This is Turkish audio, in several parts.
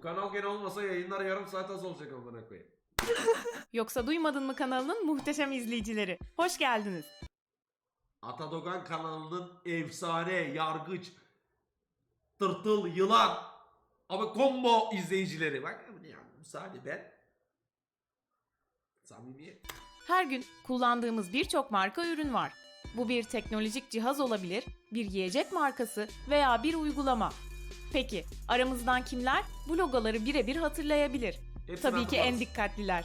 Bu kanal gene olmasa yayınlar yarım saat az olacak amına koyayım. Yoksa duymadın mı kanalının muhteşem izleyicileri? Hoş geldiniz. Atadogan kanalının efsane, yargıç, tırtıl, yılan ama combo izleyicileri. Bak ya? Sadece ben. Samimiyet. Her gün kullandığımız birçok marka ürün var. Bu bir teknolojik cihaz olabilir, bir yiyecek markası veya bir uygulama. Peki aramızdan kimler bu logoları birebir hatırlayabilir? Hepsini Tabii ki en dikkatliler.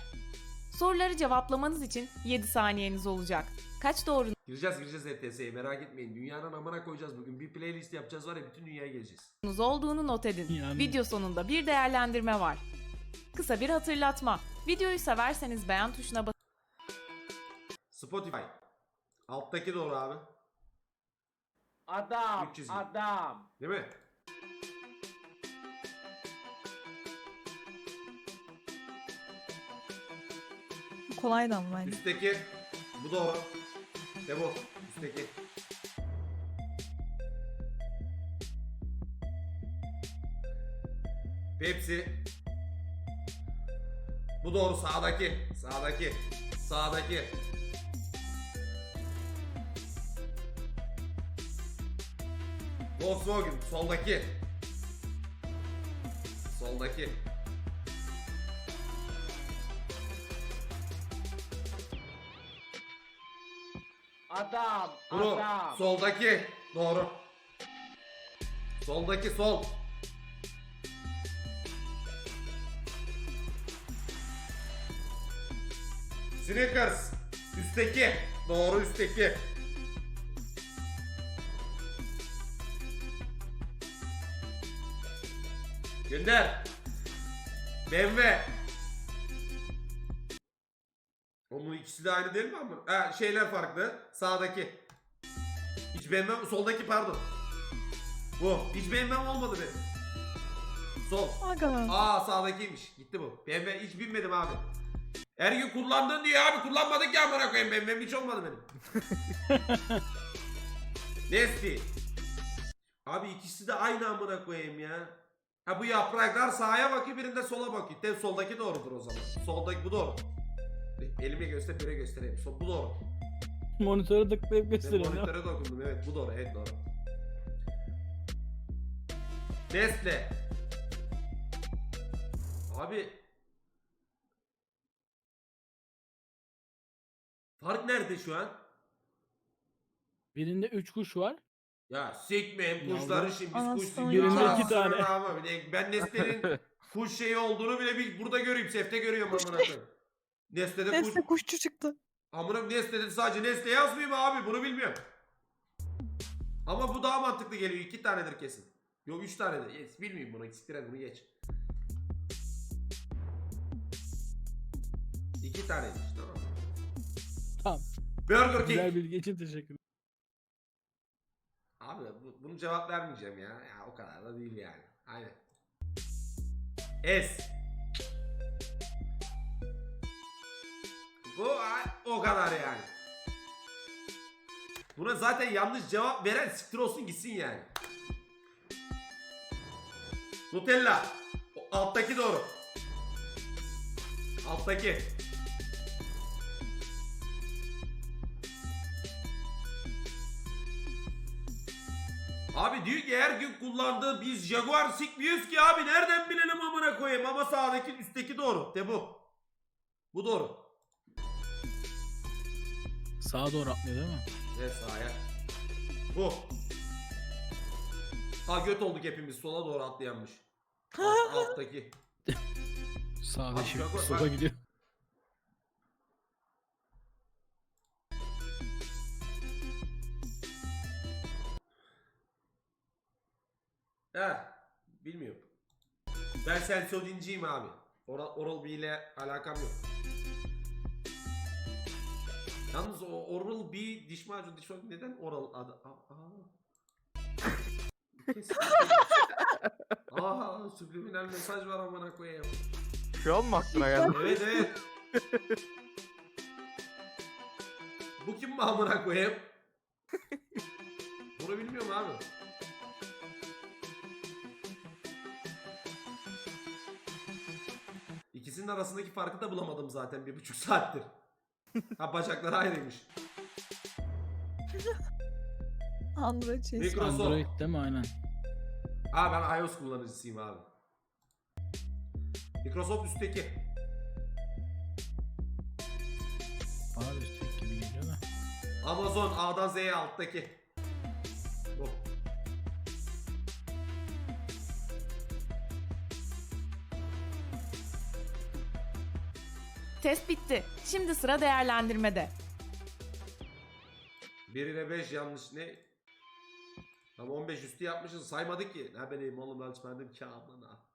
Soruları cevaplamanız için 7 saniyeniz olacak. Kaç doğru Gireceğiz gireceğiz ETS'ye merak etmeyin. Dünyanın amına koyacağız bugün. Bir playlist yapacağız var ya bütün dünyaya gezeceğiz. Nuz olduğunu not edin. Yani. Video sonunda bir değerlendirme var. Kısa bir hatırlatma. Videoyu severseniz beğen tuşuna basın. Spotify. Alttaki doğru abi. Adam, Üç çizgi. adam. Değil mi? Kolaydı ama bence. Üstteki. Bu doğru. De bu. Üstteki. Pepsi. Bu doğru sağdaki. Sağdaki. Sağdaki. Volkswagen soldaki. Soldaki. Adam, Bunu adam. soldaki doğru. Soldaki sol. Snickers üstteki doğru üstteki. Gönder. BMW. İkisi de aynı değil mi ama? Ha, şeyler farklı. Sağdaki. Hiç BMW soldaki pardon. Bu. Hiç BMW olmadı benim. Sol. Aga. Aa sağdakiymiş. Gitti bu. BMW hiç binmedim abi. Her gün kullandın diye abi kullanmadık ya amına koyayım. BMW'm hiç olmadı benim. Nesti. Abi ikisi de aynı amına koyayım ya. Ha bu yapraklar sağa bakıyor birinde sola bakıyor. Tabii soldaki doğrudur o zaman. Soldaki bu doğru. Elime göster böyle göstereyim. Sol, bu doğru. Monitöre tıklayıp Ben gösteriyorum. ya. monitöre dokundum evet bu doğru evet doğru. Nestle. Abi. Fark nerede şu an? Birinde 3 kuş var. Ya sikmeyin kuşları şimdi biz Anasını kuş satayım. Birinde Anasını iki tane. ama bir de Ben Nestle'nin kuş şeyi olduğunu bile bir burada göreyim. Sefte görüyorum amına koyayım. Nestle'de kuş... Nesne kuşçu çıktı. Amına Nestle'de sadece Nestle yazmıyor mu abi? Bunu bilmiyorum. Ama bu daha mantıklı geliyor. İki tanedir kesin. Yok üç tanedir. Yes, bilmiyorum bunu. Siktir bunu geç. İki taneymiş tamam. Tamam. Burger King. Güzel bilgi için teşekkür Abi bu, bunu cevap vermeyeceğim ya. Ya o kadar da değil yani. Aynen. S. Bu o kadar yani. Buna zaten yanlış cevap veren siktir olsun gitsin yani. Nutella. Alttaki doğru. Alttaki. Abi diyor ki her gün kullandığı biz Jaguar sikmiyoruz ki abi nereden bilelim amına koyayım ama sağdaki üstteki doğru. De bu. Bu doğru. Sağa doğru atlıyor değil mi? Evet sağa. Bu. Ha göt olduk hepimiz sola doğru atlayanmış. Alt, alttaki. Sağda Bak, şimdi bak, bak, sola bak. gidiyor. He. Bilmiyorum. Ben Sensodinciyim abi. Oral, Oral B ile alakam yok. Yalnız o Oral B diş macunu diş macunu neden Oral adı? Aa. aa. Aa, subliminal mesaj var amına koyayım. Şu an mı aklına geldi? Evet evet. Bu kim mi amına koyayım? Bunu bilmiyorum abi. İkisinin arasındaki farkı da bulamadım zaten bir buçuk saattir. Ha bacakları ayrıymış. Android şey. Microsoft. Android değil mi aynen? Ha ben iOS kullanıcısıyım abi. Microsoft üstteki. Bana da üstteki gibi geliyor da. Amazon A'dan Z'ye alttaki. Bu. Test bitti. Şimdi sıra değerlendirmede. 1 ile 5 yanlış ne? Ama 15 üstü yapmışız saymadık ki. Ne bileyim oğlum ölçmedim ki amına.